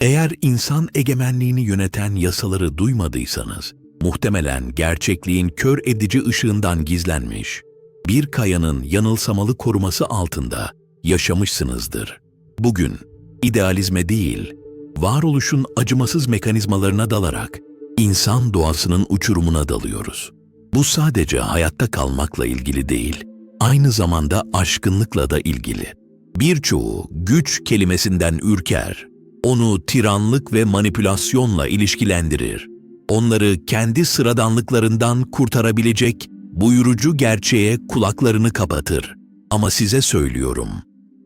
Eğer insan egemenliğini yöneten yasaları duymadıysanız, muhtemelen gerçekliğin kör edici ışığından gizlenmiş, bir kayanın yanılsamalı koruması altında yaşamışsınızdır. Bugün idealizme değil, varoluşun acımasız mekanizmalarına dalarak insan doğasının uçurumuna dalıyoruz. Bu sadece hayatta kalmakla ilgili değil, aynı zamanda aşkınlıkla da ilgili. Birçoğu güç kelimesinden ürker, onu tiranlık ve manipülasyonla ilişkilendirir. Onları kendi sıradanlıklarından kurtarabilecek buyurucu gerçeğe kulaklarını kapatır. Ama size söylüyorum,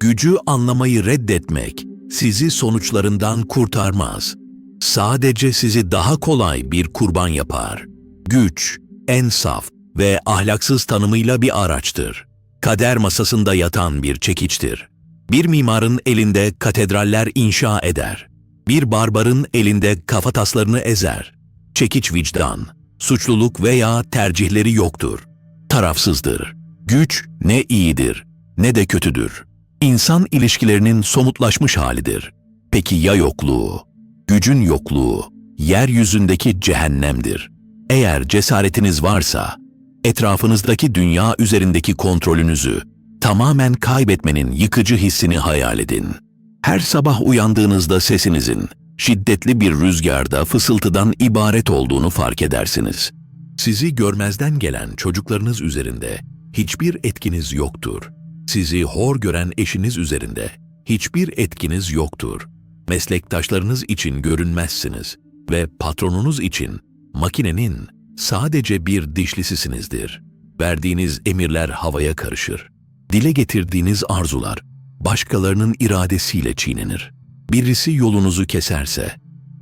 gücü anlamayı reddetmek sizi sonuçlarından kurtarmaz. Sadece sizi daha kolay bir kurban yapar. Güç, en saf ve ahlaksız tanımıyla bir araçtır. Kader masasında yatan bir çekiçtir. Bir mimarın elinde katedraller inşa eder. Bir barbarın elinde kafataslarını ezer. Çekiç vicdan, suçluluk veya tercihleri yoktur. Tarafsızdır. Güç ne iyidir ne de kötüdür. İnsan ilişkilerinin somutlaşmış halidir. Peki ya yokluğu? Gücün yokluğu, yeryüzündeki cehennemdir. Eğer cesaretiniz varsa, etrafınızdaki dünya üzerindeki kontrolünüzü tamamen kaybetmenin yıkıcı hissini hayal edin. Her sabah uyandığınızda sesinizin şiddetli bir rüzgarda fısıltıdan ibaret olduğunu fark edersiniz. Sizi görmezden gelen çocuklarınız üzerinde hiçbir etkiniz yoktur. Sizi hor gören eşiniz üzerinde hiçbir etkiniz yoktur. Meslektaşlarınız için görünmezsiniz ve patronunuz için makinenin sadece bir dişlisisinizdir. Verdiğiniz emirler havaya karışır. Dile getirdiğiniz arzular başkalarının iradesiyle çiğnenir. Birisi yolunuzu keserse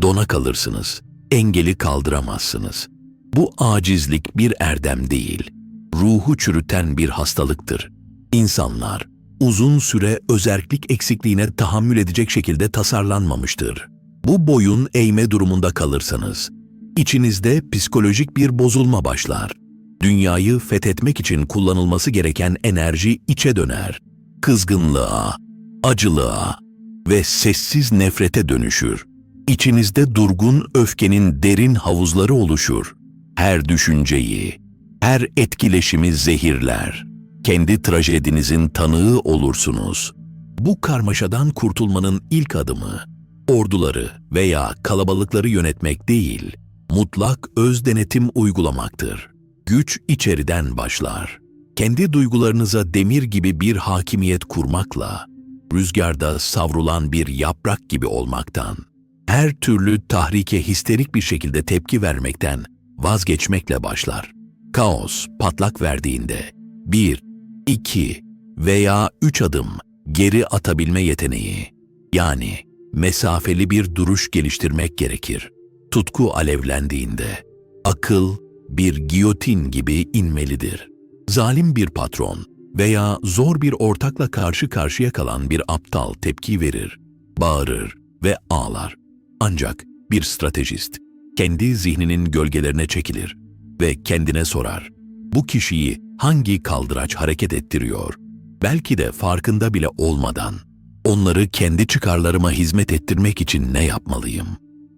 dona kalırsınız, engeli kaldıramazsınız. Bu acizlik bir erdem değil, ruhu çürüten bir hastalıktır. İnsanlar uzun süre özerklik eksikliğine tahammül edecek şekilde tasarlanmamıştır. Bu boyun eğme durumunda kalırsanız, içinizde psikolojik bir bozulma başlar. Dünyayı fethetmek için kullanılması gereken enerji içe döner. Kızgınlığa, acılığa ve sessiz nefrete dönüşür. İçinizde durgun öfkenin derin havuzları oluşur. Her düşünceyi, her etkileşimi zehirler. Kendi trajedinizin tanığı olursunuz. Bu karmaşadan kurtulmanın ilk adımı, orduları veya kalabalıkları yönetmek değil, mutlak öz denetim uygulamaktır. Güç içeriden başlar. Kendi duygularınıza demir gibi bir hakimiyet kurmakla, rüzgarda savrulan bir yaprak gibi olmaktan, her türlü tahrike histerik bir şekilde tepki vermekten vazgeçmekle başlar. Kaos patlak verdiğinde bir, iki veya üç adım geri atabilme yeteneği, yani mesafeli bir duruş geliştirmek gerekir. Tutku alevlendiğinde, akıl bir giyotin gibi inmelidir. Zalim bir patron veya zor bir ortakla karşı karşıya kalan bir aptal tepki verir, bağırır ve ağlar. Ancak bir stratejist kendi zihninin gölgelerine çekilir ve kendine sorar. Bu kişiyi hangi kaldıraç hareket ettiriyor? Belki de farkında bile olmadan onları kendi çıkarlarıma hizmet ettirmek için ne yapmalıyım?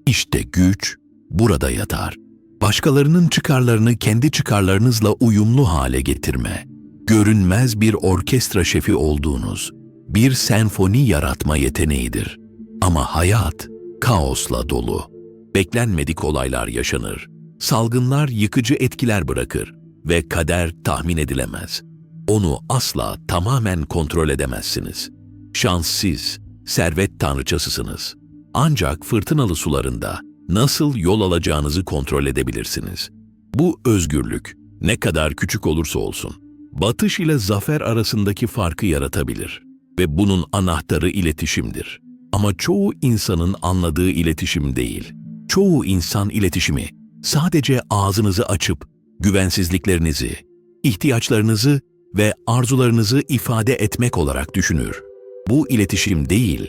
İşte güç burada yatar. Başkalarının çıkarlarını kendi çıkarlarınızla uyumlu hale getirme. Görünmez bir orkestra şefi olduğunuz bir senfoni yaratma yeteneğidir. Ama hayat kaosla dolu. Beklenmedik olaylar yaşanır. Salgınlar yıkıcı etkiler bırakır ve kader tahmin edilemez. Onu asla tamamen kontrol edemezsiniz. Şanssız, servet tanrıçasısınız. Ancak fırtınalı sularında nasıl yol alacağınızı kontrol edebilirsiniz. Bu özgürlük ne kadar küçük olursa olsun, batış ile zafer arasındaki farkı yaratabilir ve bunun anahtarı iletişimdir. Ama çoğu insanın anladığı iletişim değil. Çoğu insan iletişimi sadece ağzınızı açıp güvensizliklerinizi, ihtiyaçlarınızı ve arzularınızı ifade etmek olarak düşünür. Bu iletişim değil,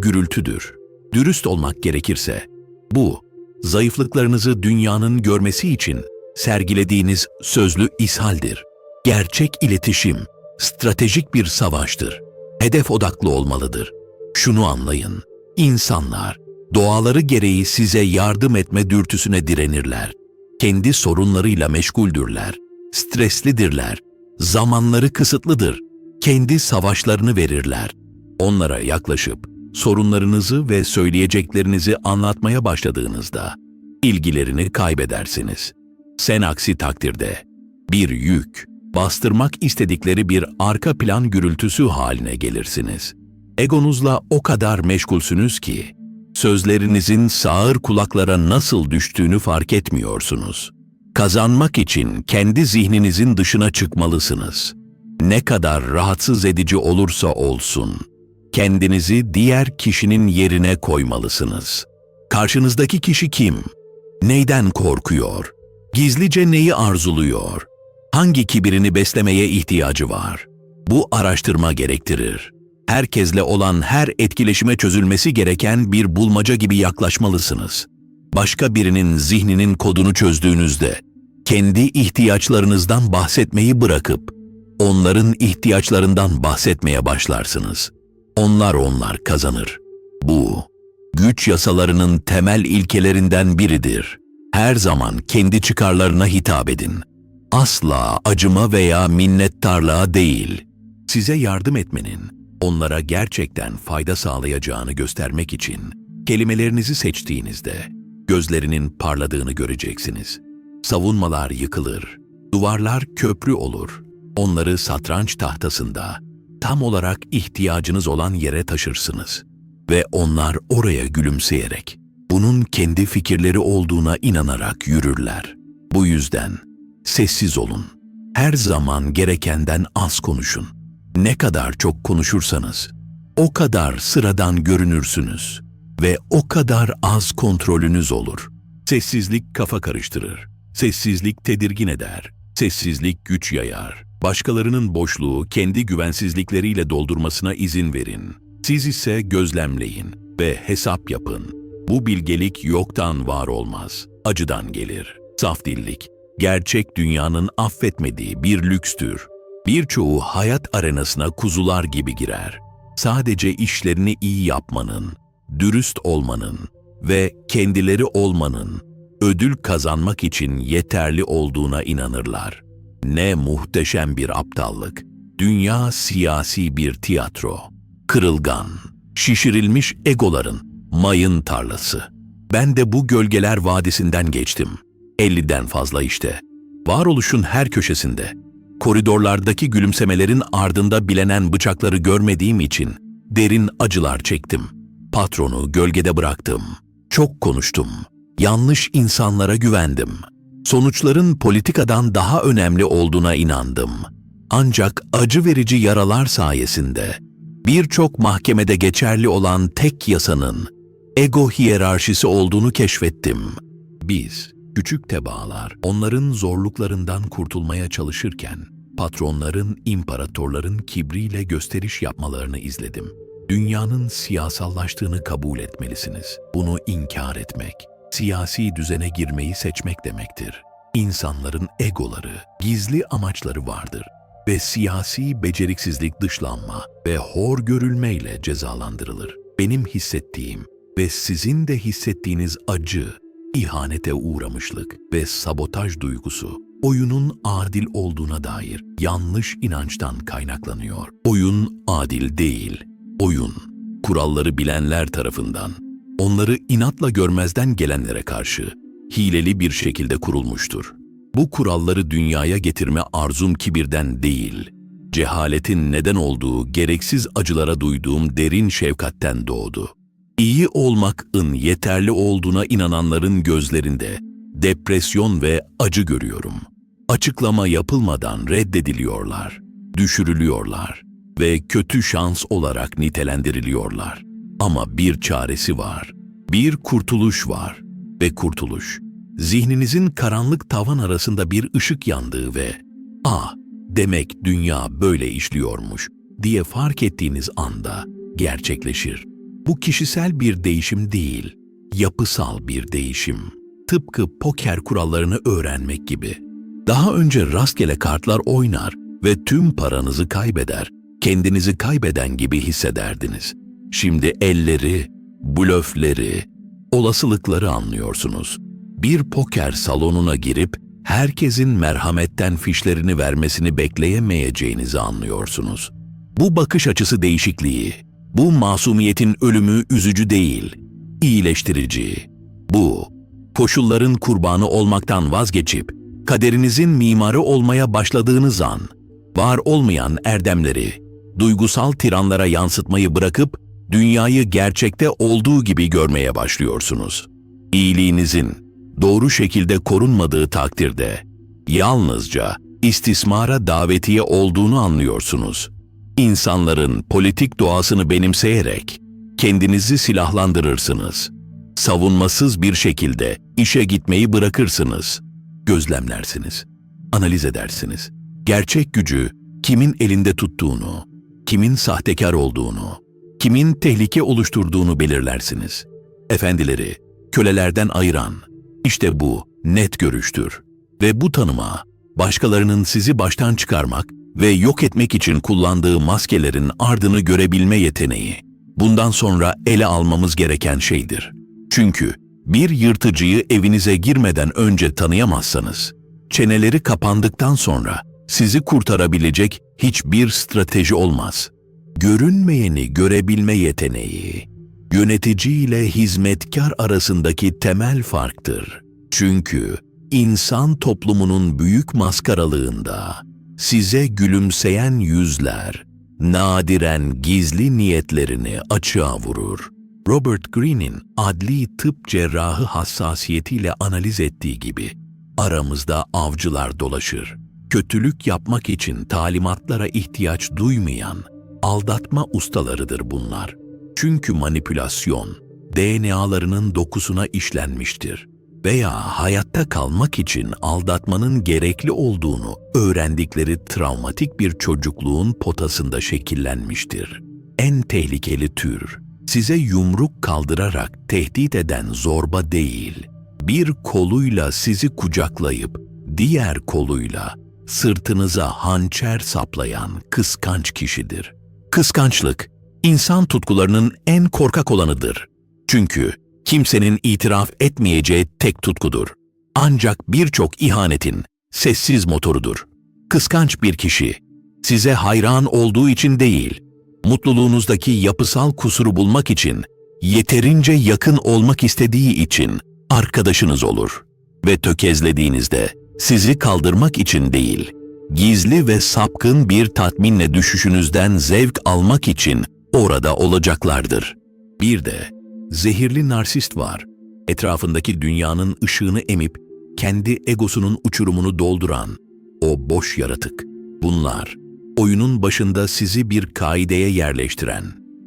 gürültüdür. Dürüst olmak gerekirse, bu, zayıflıklarınızı dünyanın görmesi için sergilediğiniz sözlü ishaldir. Gerçek iletişim, stratejik bir savaştır. Hedef odaklı olmalıdır. Şunu anlayın, insanlar Doğaları gereği size yardım etme dürtüsüne direnirler. Kendi sorunlarıyla meşguldürler. Streslidirler. Zamanları kısıtlıdır. Kendi savaşlarını verirler. Onlara yaklaşıp sorunlarınızı ve söyleyeceklerinizi anlatmaya başladığınızda ilgilerini kaybedersiniz. Sen aksi takdirde bir yük, bastırmak istedikleri bir arka plan gürültüsü haline gelirsiniz. Egonuzla o kadar meşgulsünüz ki sözlerinizin sağır kulaklara nasıl düştüğünü fark etmiyorsunuz. Kazanmak için kendi zihninizin dışına çıkmalısınız. Ne kadar rahatsız edici olursa olsun, kendinizi diğer kişinin yerine koymalısınız. Karşınızdaki kişi kim? Neyden korkuyor? Gizlice neyi arzuluyor? Hangi kibirini beslemeye ihtiyacı var? Bu araştırma gerektirir. Herkesle olan her etkileşime çözülmesi gereken bir bulmaca gibi yaklaşmalısınız. Başka birinin zihninin kodunu çözdüğünüzde kendi ihtiyaçlarınızdan bahsetmeyi bırakıp onların ihtiyaçlarından bahsetmeye başlarsınız. Onlar onlar kazanır. Bu güç yasalarının temel ilkelerinden biridir. Her zaman kendi çıkarlarına hitap edin. Asla acıma veya minnettarlığa değil. Size yardım etmenin onlara gerçekten fayda sağlayacağını göstermek için kelimelerinizi seçtiğinizde gözlerinin parladığını göreceksiniz. Savunmalar yıkılır, duvarlar köprü olur. Onları satranç tahtasında tam olarak ihtiyacınız olan yere taşırsınız ve onlar oraya gülümseyerek bunun kendi fikirleri olduğuna inanarak yürürler. Bu yüzden sessiz olun. Her zaman gerekenden az konuşun. Ne kadar çok konuşursanız o kadar sıradan görünürsünüz ve o kadar az kontrolünüz olur. Sessizlik kafa karıştırır. Sessizlik tedirgin eder. Sessizlik güç yayar. Başkalarının boşluğu kendi güvensizlikleriyle doldurmasına izin verin. Siz ise gözlemleyin ve hesap yapın. Bu bilgelik yoktan var olmaz, acıdan gelir. Saf dillik, gerçek dünyanın affetmediği bir lükstür. Birçoğu hayat arenasına kuzular gibi girer. Sadece işlerini iyi yapmanın, dürüst olmanın ve kendileri olmanın ödül kazanmak için yeterli olduğuna inanırlar. Ne muhteşem bir aptallık. Dünya siyasi bir tiyatro. Kırılgan, şişirilmiş egoların mayın tarlası. Ben de bu gölgeler vadisinden geçtim. 50'den fazla işte. Varoluşun her köşesinde. Koridorlardaki gülümsemelerin ardında bilenen bıçakları görmediğim için derin acılar çektim. Patronu gölgede bıraktım. Çok konuştum. Yanlış insanlara güvendim. Sonuçların politikadan daha önemli olduğuna inandım. Ancak acı verici yaralar sayesinde birçok mahkemede geçerli olan tek yasanın ego hiyerarşisi olduğunu keşfettim. Biz, küçük tebaalar, onların zorluklarından kurtulmaya çalışırken, patronların, imparatorların kibriyle gösteriş yapmalarını izledim. Dünyanın siyasallaştığını kabul etmelisiniz. Bunu inkar etmek, siyasi düzene girmeyi seçmek demektir. İnsanların egoları, gizli amaçları vardır ve siyasi beceriksizlik dışlanma ve hor görülmeyle cezalandırılır. Benim hissettiğim ve sizin de hissettiğiniz acı, ihanete uğramışlık ve sabotaj duygusu oyunun adil olduğuna dair yanlış inançtan kaynaklanıyor. Oyun adil değil, oyun kuralları bilenler tarafından onları inatla görmezden gelenlere karşı hileli bir şekilde kurulmuştur. Bu kuralları dünyaya getirme arzum kibirden değil, cehaletin neden olduğu gereksiz acılara duyduğum derin şefkatten doğdu. İyi olmakın yeterli olduğuna inananların gözlerinde depresyon ve acı görüyorum. Açıklama yapılmadan reddediliyorlar, düşürülüyorlar ve kötü şans olarak nitelendiriliyorlar. Ama bir çaresi var, bir kurtuluş var ve kurtuluş, zihninizin karanlık tavan arasında bir ışık yandığı ve ''Ah, demek dünya böyle işliyormuş.'' diye fark ettiğiniz anda gerçekleşir. Bu kişisel bir değişim değil, yapısal bir değişim. Tıpkı poker kurallarını öğrenmek gibi. Daha önce rastgele kartlar oynar ve tüm paranızı kaybeder, kendinizi kaybeden gibi hissederdiniz. Şimdi elleri, blöfleri, olasılıkları anlıyorsunuz. Bir poker salonuna girip herkesin merhametten fişlerini vermesini bekleyemeyeceğinizi anlıyorsunuz. Bu bakış açısı değişikliği, bu masumiyetin ölümü üzücü değil, iyileştirici. Bu, koşulların kurbanı olmaktan vazgeçip, kaderinizin mimarı olmaya başladığınız an, var olmayan erdemleri, duygusal tiranlara yansıtmayı bırakıp, dünyayı gerçekte olduğu gibi görmeye başlıyorsunuz. İyiliğinizin doğru şekilde korunmadığı takdirde, yalnızca istismara davetiye olduğunu anlıyorsunuz. İnsanların politik doğasını benimseyerek kendinizi silahlandırırsınız. Savunmasız bir şekilde işe gitmeyi bırakırsınız. Gözlemlersiniz, analiz edersiniz. Gerçek gücü kimin elinde tuttuğunu, kimin sahtekar olduğunu, kimin tehlike oluşturduğunu belirlersiniz. Efendileri kölelerden ayıran işte bu net görüştür. Ve bu tanıma başkalarının sizi baştan çıkarmak ve yok etmek için kullandığı maskelerin ardını görebilme yeteneği bundan sonra ele almamız gereken şeydir. Çünkü bir yırtıcıyı evinize girmeden önce tanıyamazsanız, çeneleri kapandıktan sonra sizi kurtarabilecek hiçbir strateji olmaz. Görünmeyeni görebilme yeteneği, yönetici ile hizmetkar arasındaki temel farktır. Çünkü insan toplumunun büyük maskaralığında size gülümseyen yüzler, nadiren gizli niyetlerini açığa vurur. Robert Greene'in adli tıp cerrahı hassasiyetiyle analiz ettiği gibi aramızda avcılar dolaşır. Kötülük yapmak için talimatlara ihtiyaç duymayan aldatma ustalarıdır bunlar. Çünkü manipülasyon DNA'larının dokusuna işlenmiştir veya hayatta kalmak için aldatmanın gerekli olduğunu öğrendikleri travmatik bir çocukluğun potasında şekillenmiştir. En tehlikeli tür, size yumruk kaldırarak tehdit eden zorba değil, bir koluyla sizi kucaklayıp diğer koluyla sırtınıza hançer saplayan kıskanç kişidir. Kıskançlık, insan tutkularının en korkak olanıdır. Çünkü kimsenin itiraf etmeyeceği tek tutkudur. Ancak birçok ihanetin sessiz motorudur. Kıskanç bir kişi, size hayran olduğu için değil, mutluluğunuzdaki yapısal kusuru bulmak için, yeterince yakın olmak istediği için arkadaşınız olur. Ve tökezlediğinizde sizi kaldırmak için değil, gizli ve sapkın bir tatminle düşüşünüzden zevk almak için orada olacaklardır. Bir de zehirli narsist var. Etrafındaki dünyanın ışığını emip kendi egosunun uçurumunu dolduran o boş yaratık. Bunlar oyunun başında sizi bir kaideye yerleştiren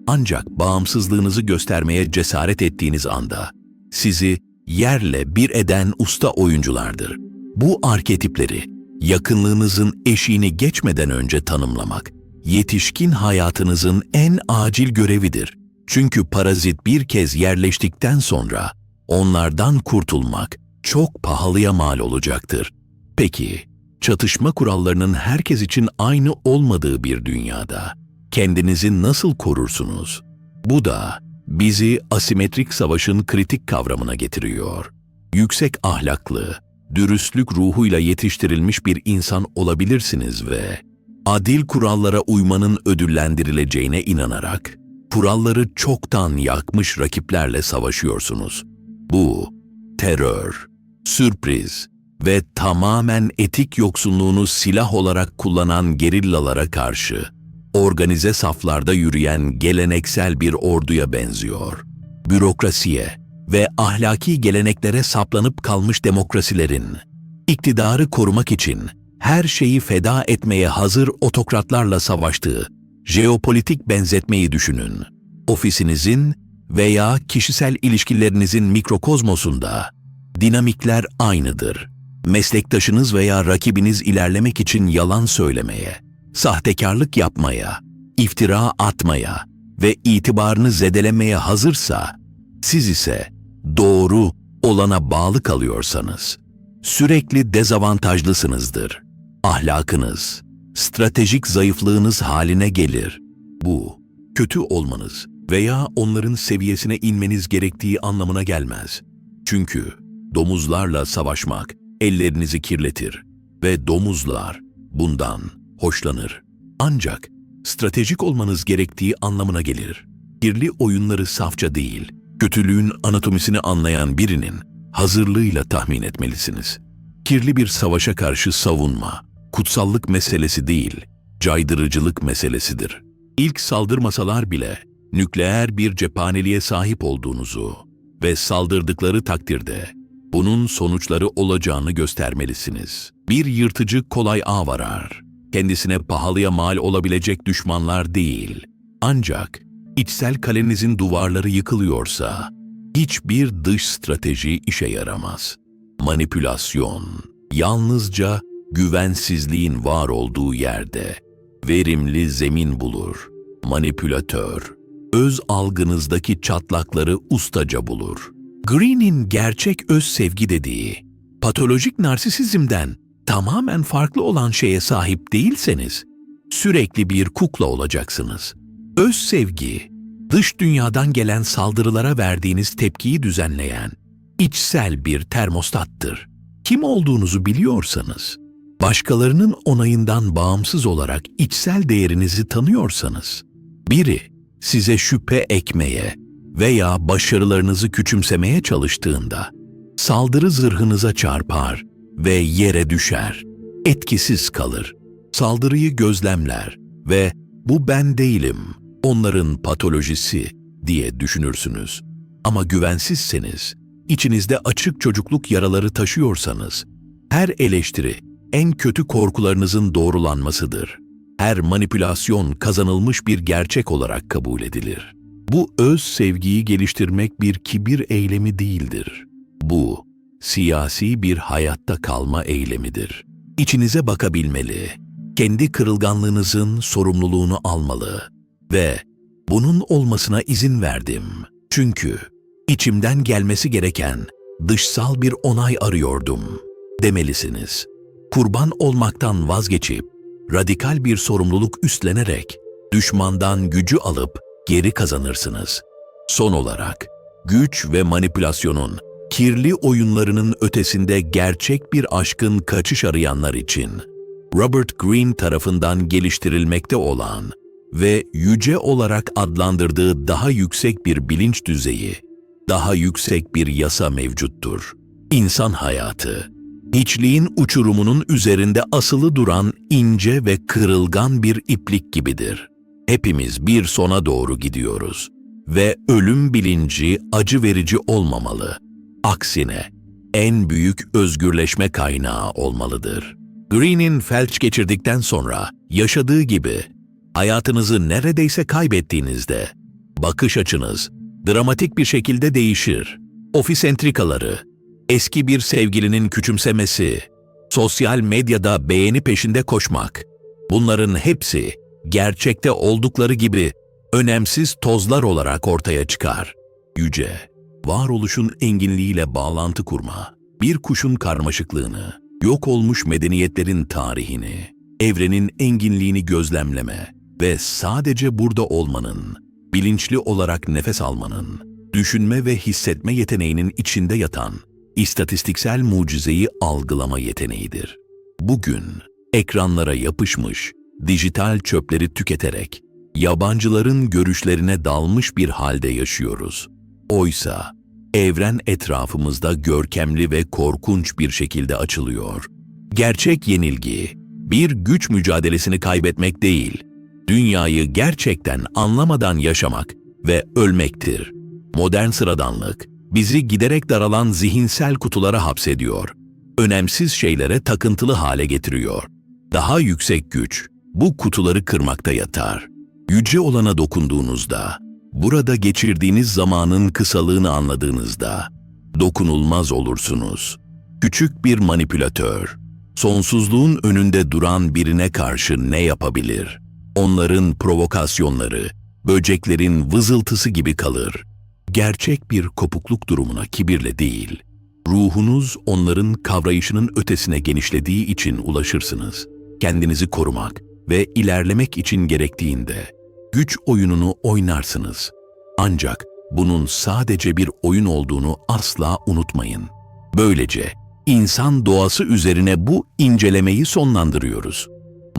ancak bağımsızlığınızı göstermeye cesaret ettiğiniz anda sizi yerle bir eden usta oyunculardır. Bu arketipleri yakınlığınızın eşiğini geçmeden önce tanımlamak yetişkin hayatınızın en acil görevidir. Çünkü parazit bir kez yerleştikten sonra onlardan kurtulmak çok pahalıya mal olacaktır. Peki, çatışma kurallarının herkes için aynı olmadığı bir dünyada kendinizi nasıl korursunuz? Bu da bizi asimetrik savaşın kritik kavramına getiriyor. Yüksek ahlaklı, dürüstlük ruhuyla yetiştirilmiş bir insan olabilirsiniz ve adil kurallara uymanın ödüllendirileceğine inanarak kuralları çoktan yakmış rakiplerle savaşıyorsunuz. Bu terör, sürpriz ve tamamen etik yoksunluğunu silah olarak kullanan gerillalara karşı organize saflarda yürüyen geleneksel bir orduya benziyor. Bürokrasiye ve ahlaki geleneklere saplanıp kalmış demokrasilerin iktidarı korumak için her şeyi feda etmeye hazır otokratlarla savaştığı jeopolitik benzetmeyi düşünün. Ofisinizin veya kişisel ilişkilerinizin mikrokozmosunda dinamikler aynıdır. Meslektaşınız veya rakibiniz ilerlemek için yalan söylemeye, sahtekarlık yapmaya, iftira atmaya ve itibarını zedelemeye hazırsa, siz ise doğru olana bağlı kalıyorsanız, sürekli dezavantajlısınızdır. Ahlakınız, stratejik zayıflığınız haline gelir. Bu, kötü olmanız veya onların seviyesine inmeniz gerektiği anlamına gelmez. Çünkü domuzlarla savaşmak ellerinizi kirletir ve domuzlar bundan hoşlanır. Ancak stratejik olmanız gerektiği anlamına gelir. Kirli oyunları safça değil, kötülüğün anatomisini anlayan birinin hazırlığıyla tahmin etmelisiniz. Kirli bir savaşa karşı savunma, kutsallık meselesi değil, caydırıcılık meselesidir. İlk saldırmasalar bile nükleer bir cephaneliğe sahip olduğunuzu ve saldırdıkları takdirde bunun sonuçları olacağını göstermelisiniz. Bir yırtıcı kolay ağ varar. Kendisine pahalıya mal olabilecek düşmanlar değil. Ancak içsel kalenizin duvarları yıkılıyorsa hiçbir dış strateji işe yaramaz. Manipülasyon yalnızca güvensizliğin var olduğu yerde verimli zemin bulur. Manipülatör öz algınızdaki çatlakları ustaca bulur. Green'in gerçek öz sevgi dediği, patolojik narsisizmden tamamen farklı olan şeye sahip değilseniz, sürekli bir kukla olacaksınız. Öz sevgi, dış dünyadan gelen saldırılara verdiğiniz tepkiyi düzenleyen, içsel bir termostattır. Kim olduğunuzu biliyorsanız, başkalarının onayından bağımsız olarak içsel değerinizi tanıyorsanız, biri size şüphe ekmeye veya başarılarınızı küçümsemeye çalıştığında saldırı zırhınıza çarpar ve yere düşer. Etkisiz kalır. Saldırıyı gözlemler ve bu ben değilim, onların patolojisi diye düşünürsünüz. Ama güvensizseniz, içinizde açık çocukluk yaraları taşıyorsanız, her eleştiri en kötü korkularınızın doğrulanmasıdır her manipülasyon kazanılmış bir gerçek olarak kabul edilir. Bu öz sevgiyi geliştirmek bir kibir eylemi değildir. Bu, siyasi bir hayatta kalma eylemidir. İçinize bakabilmeli, kendi kırılganlığınızın sorumluluğunu almalı ve bunun olmasına izin verdim. Çünkü içimden gelmesi gereken dışsal bir onay arıyordum demelisiniz. Kurban olmaktan vazgeçip radikal bir sorumluluk üstlenerek düşmandan gücü alıp geri kazanırsınız. Son olarak güç ve manipülasyonun kirli oyunlarının ötesinde gerçek bir aşkın kaçış arayanlar için Robert Greene tarafından geliştirilmekte olan ve yüce olarak adlandırdığı daha yüksek bir bilinç düzeyi, daha yüksek bir yasa mevcuttur. İnsan hayatı, hiçliğin uçurumunun üzerinde asılı duran ince ve kırılgan bir iplik gibidir. Hepimiz bir sona doğru gidiyoruz ve ölüm bilinci acı verici olmamalı. Aksine en büyük özgürleşme kaynağı olmalıdır. Green'in felç geçirdikten sonra yaşadığı gibi hayatınızı neredeyse kaybettiğinizde bakış açınız dramatik bir şekilde değişir. Ofis entrikaları, eski bir sevgilinin küçümsemesi, sosyal medyada beğeni peşinde koşmak, bunların hepsi gerçekte oldukları gibi önemsiz tozlar olarak ortaya çıkar. Yüce, varoluşun enginliğiyle bağlantı kurma, bir kuşun karmaşıklığını, yok olmuş medeniyetlerin tarihini, evrenin enginliğini gözlemleme ve sadece burada olmanın, bilinçli olarak nefes almanın, düşünme ve hissetme yeteneğinin içinde yatan istatistiksel mucizeyi algılama yeteneğidir. Bugün ekranlara yapışmış, dijital çöpleri tüketerek yabancıların görüşlerine dalmış bir halde yaşıyoruz. Oysa evren etrafımızda görkemli ve korkunç bir şekilde açılıyor. Gerçek yenilgi bir güç mücadelesini kaybetmek değil, dünyayı gerçekten anlamadan yaşamak ve ölmektir. Modern sıradanlık bizi giderek daralan zihinsel kutulara hapsediyor. Önemsiz şeylere takıntılı hale getiriyor. Daha yüksek güç bu kutuları kırmakta yatar. Yüce olana dokunduğunuzda, burada geçirdiğiniz zamanın kısalığını anladığınızda dokunulmaz olursunuz. Küçük bir manipülatör, sonsuzluğun önünde duran birine karşı ne yapabilir? Onların provokasyonları, böceklerin vızıltısı gibi kalır gerçek bir kopukluk durumuna kibirle değil, ruhunuz onların kavrayışının ötesine genişlediği için ulaşırsınız. Kendinizi korumak ve ilerlemek için gerektiğinde güç oyununu oynarsınız. Ancak bunun sadece bir oyun olduğunu asla unutmayın. Böylece insan doğası üzerine bu incelemeyi sonlandırıyoruz.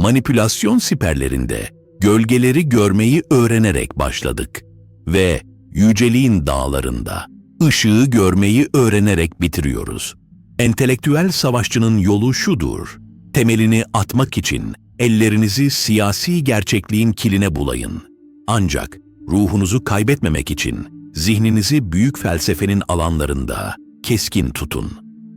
Manipülasyon siperlerinde gölgeleri görmeyi öğrenerek başladık ve yüceliğin dağlarında ışığı görmeyi öğrenerek bitiriyoruz. Entelektüel savaşçının yolu şudur. Temelini atmak için ellerinizi siyasi gerçekliğin kiline bulayın. Ancak ruhunuzu kaybetmemek için zihninizi büyük felsefenin alanlarında keskin tutun.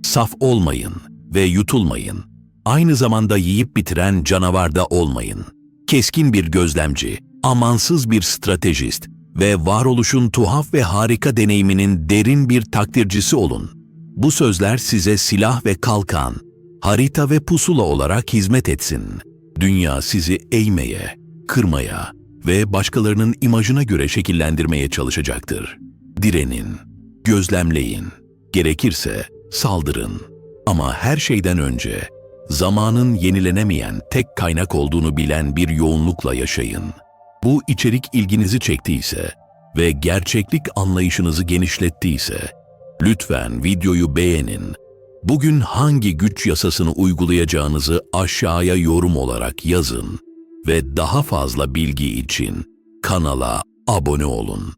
Saf olmayın ve yutulmayın. Aynı zamanda yiyip bitiren canavarda olmayın. Keskin bir gözlemci, amansız bir stratejist ve varoluşun tuhaf ve harika deneyiminin derin bir takdircisi olun. Bu sözler size silah ve kalkan, harita ve pusula olarak hizmet etsin. Dünya sizi eğmeye, kırmaya ve başkalarının imajına göre şekillendirmeye çalışacaktır. Direnin, gözlemleyin, gerekirse saldırın. Ama her şeyden önce zamanın yenilenemeyen tek kaynak olduğunu bilen bir yoğunlukla yaşayın. Bu içerik ilginizi çektiyse ve gerçeklik anlayışınızı genişlettiyse lütfen videoyu beğenin. Bugün hangi güç yasasını uygulayacağınızı aşağıya yorum olarak yazın ve daha fazla bilgi için kanala abone olun.